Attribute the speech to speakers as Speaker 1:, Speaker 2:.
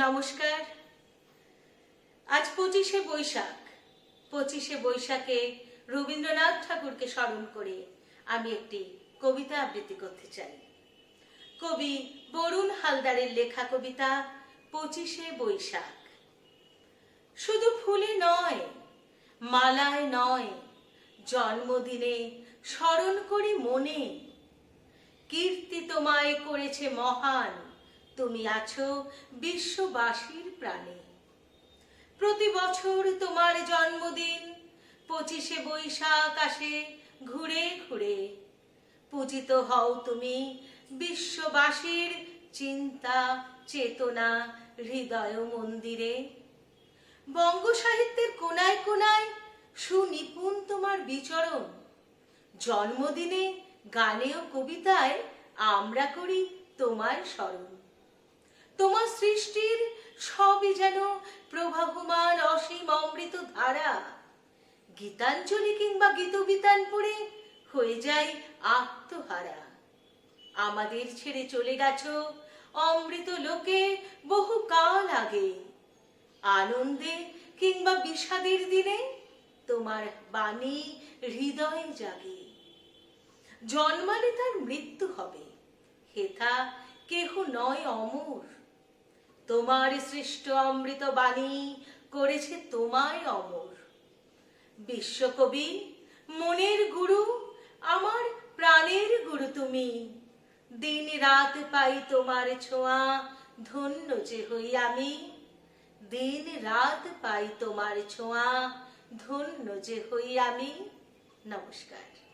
Speaker 1: নমস্কার। আজ পঁচিশে বৈশাখ। পঁচিশে বৈশাখে রবীন্দ্রনাথ ঠাকুরকে স্মরণ করে আমি একটি কবিতা আবৃত্তি করতে চাই। কবি বরুণ হালদারের লেখা কবিতা পঁচিশে বৈশাখ। শুধু ফুলে নয়, মালায় নয়, জন্মদিনে স্মরণ করি মনে। কীর্তি তোমায় করেছে মহান তুমি আছো বিশ্ববাসীর প্রাণে। প্রতি বছর তোমার জন্মদিন, পঁচিশে বৈশাখ আসে ঘুরে ঘুরে। পূজিত হও তুমি বিশ্ববাসীর চিন্তা, চেতনা, হৃদয় মন্দিরে। বঙ্গ সাহিত্যের কোনায় কোনায় সুনিপুণ তোমার বিচরণ। জন্মদিনে গানে ও কবিতায় আমরা করি তোমার স্মরণ। তোমার সৃষ্টির সবই যেন প্রভাবমান অসীম অমৃত ধারা। গীতাঞ্জলি কিংবা গীতবিতান পড়ে হয়ে যায় আত্মহারা। আমাদের ছেড়ে চলে গেছো অমৃত লোকে বহু কাল আগে। আনন্দে কিংবা বিষাদের দিনে তোমার বাণী হৃদয়ে জাগে। জন্মালে তার মৃত্যু হবে। হেথা কেহ নয় অমর। তোমার সৃষ্ট অমৃত বাণী করেছে তোমায় অমর। বিশ্বকবি, মনের গুরু, আমার প্রাণের গুরু তুমি। দিন রাত পাই তোমার ছোঁয়া, ধন্য যে হই আমি। দিন রাত পাই তোমার ছোঁয়া, ধন্য যে হই আমি। নমস্কার।